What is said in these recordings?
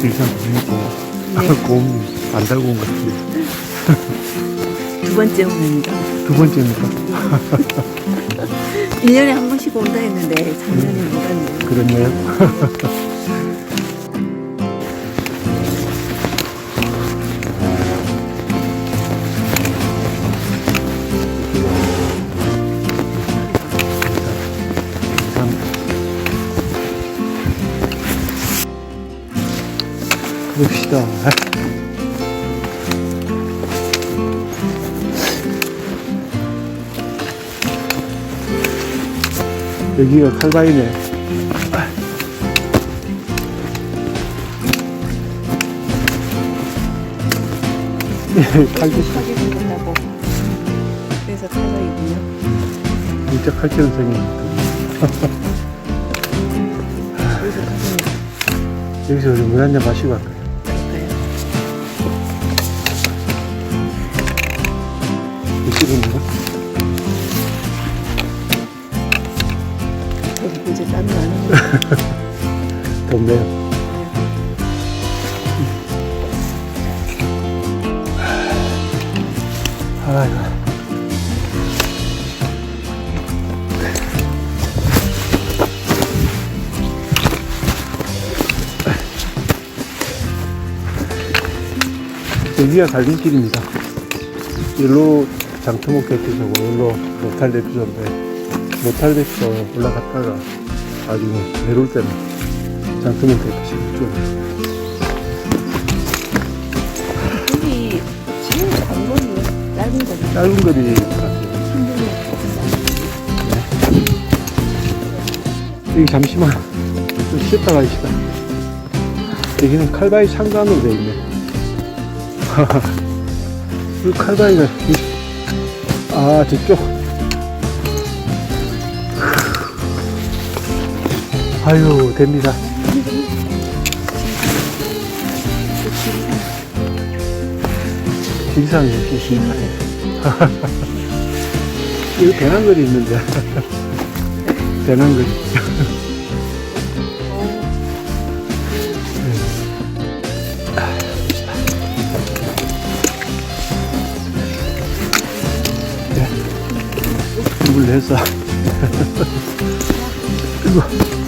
재밌고 네. 곰안 달고 온 것 같은데 두 번째 오는데 두 번째입니까? 1년에 한 번씩 온다 했는데 작년에 못 왔네요. 그렇네요 봅시다. 여기가 칼바이네. 하게 생겼다고. 그래서 탈락이군요. 진짜 그래서 탈락이 여기서 우리 물 한 잔 마시고 갈까요? 드시는가? 저도 이제 땀이 나는 거예요. 덥네요. 아이고. 여기가 갈림길입니다. 일로 장투목 대피소고, 일로 모탈 대피소인데, 모탈 대피소 올라갔다가 나중에 내려올 때는 장투목 대피소 이쪽으로. 여기 제일 간 거리요. 짧은 거리. 짧은 거리 여기 잠시만 좀 쉬었다 가시다. 여기는 칼바위 상단으로 되어 있네. 칼바위가, 이- 아, 저쪽. 아유, 됩니다. 이렇게 있습니다. 여기 배낭거리 있는데. 배낭거리. 물 내서. 이거.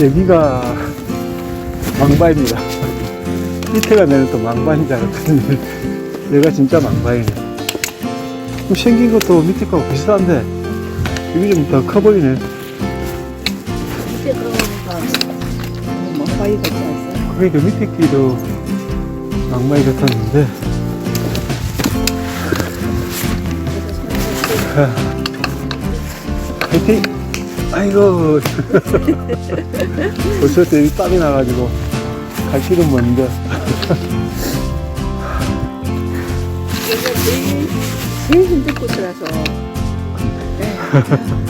여기가 망바입니다. 밑에가 내는 또 망바인 줄 알았더니 얘가 진짜 망바이네. 뭐 생긴 것도 밑에 거하고 비슷한데 여기 좀 더 커 보이네. 밑에 뭐 바위 같지 않아요? 그러니까 밑에 끼도 망바이 같았는데 파이팅! 아이고 벌써 때 땀이 나가지고 갈 길은 먼데 제일 힘든 곳이라서 네.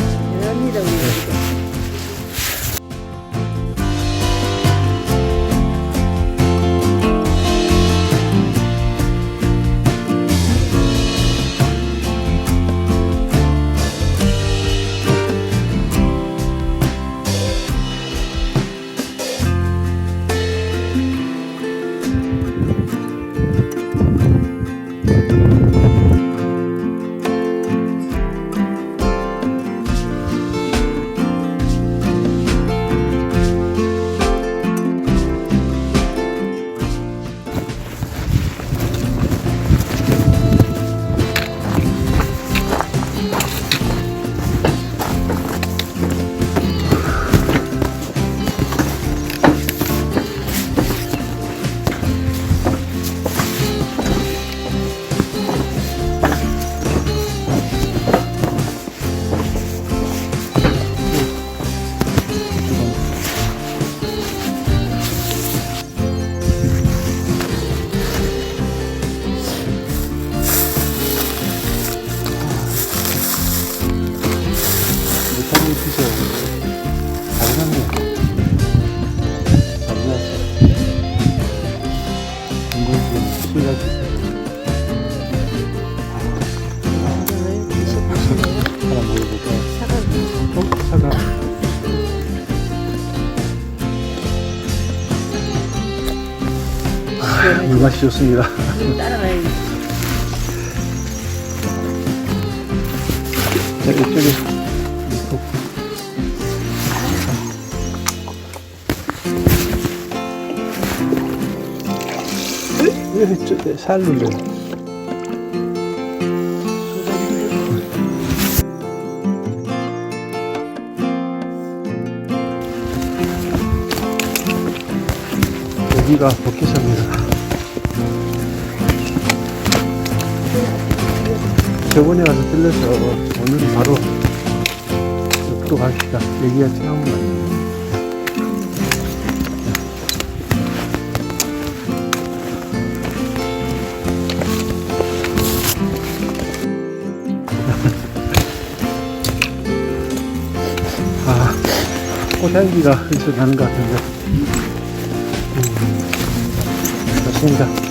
사람이 드셔야 잘하네요. 물맛이 좋습니다. 따라가야지. 이쪽에. 왜 저- 살 눌러? 여기가 복귀사입니다. 저번에 가서 들려서 오늘은 바로 옆으로 갑시다. 여기가 체험은 꽃향기가 어디서 나는 것 같은데. 음, 좋습니다.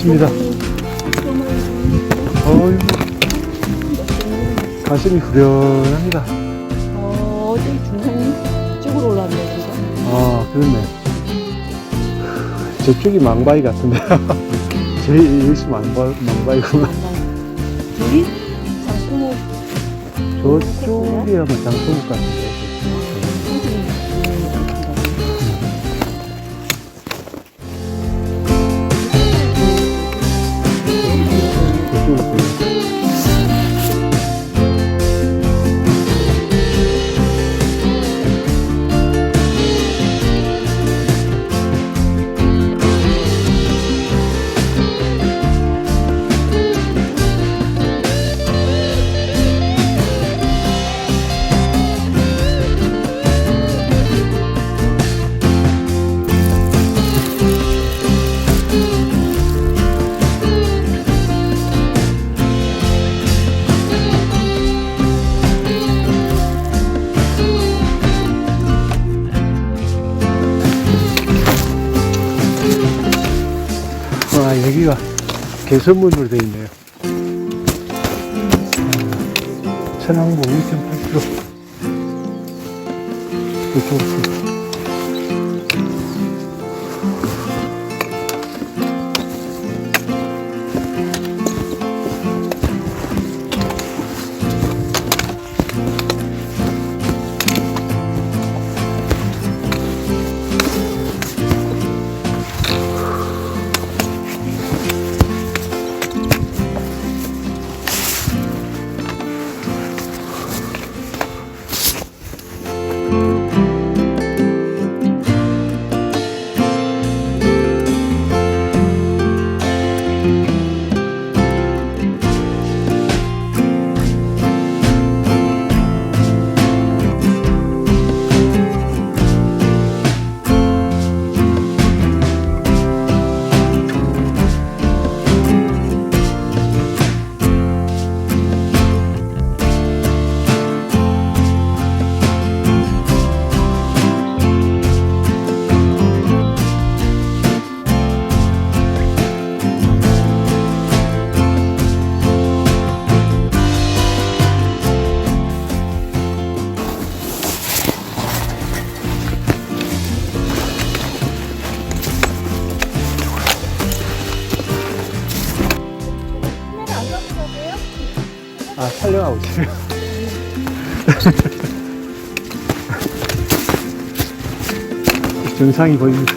멋집니다. 어이구, 가슴이 후련합니다. 어, 저기 중산이 쪽으로 올라왔네, 그죠? 아, 그렇네. 저쪽이 망바위 같은데. 제 여기서 망바, 망바위구나. 둘이 장수목 저쪽이 아마 장소국 같은데. 개선문으로 되어 있네요. 아, 천왕봉 2.8km. 이쪽으로. 촬영하고 있어요. 정상이 보입니다.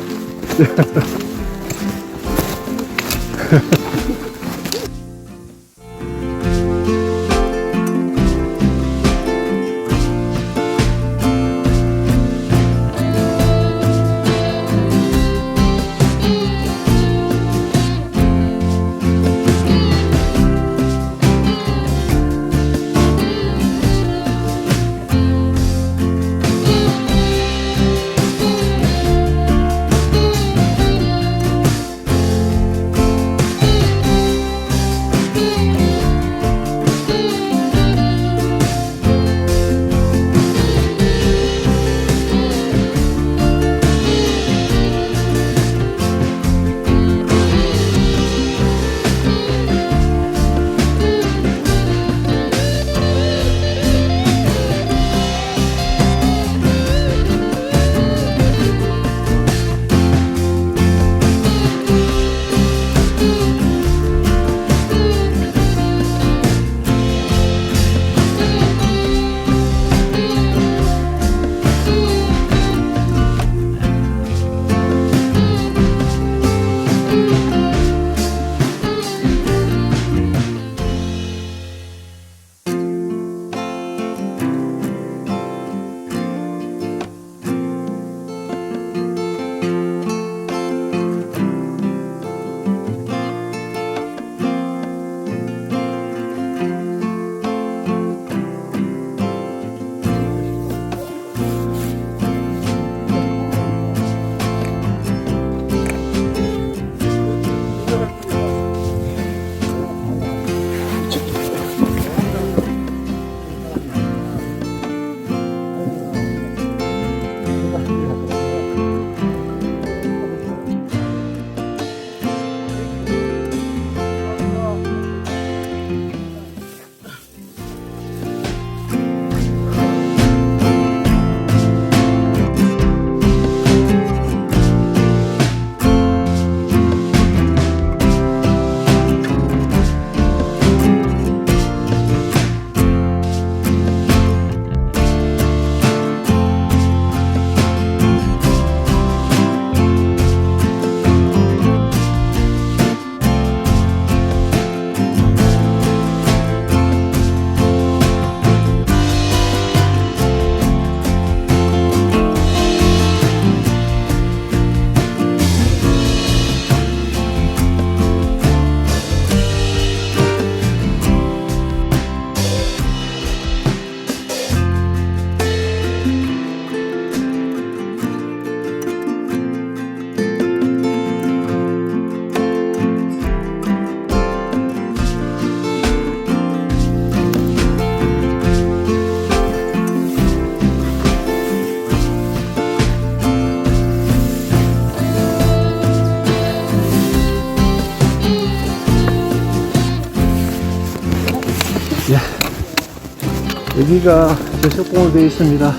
여기가 제석공으로 되어 있습니다.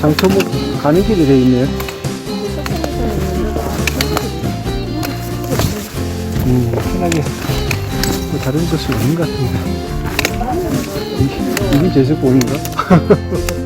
장초목 가는 길이 되어 있네요. 음, 편하게 뭐 다른 곳이 없는 것 같은데. 이- 이게 제석공인가?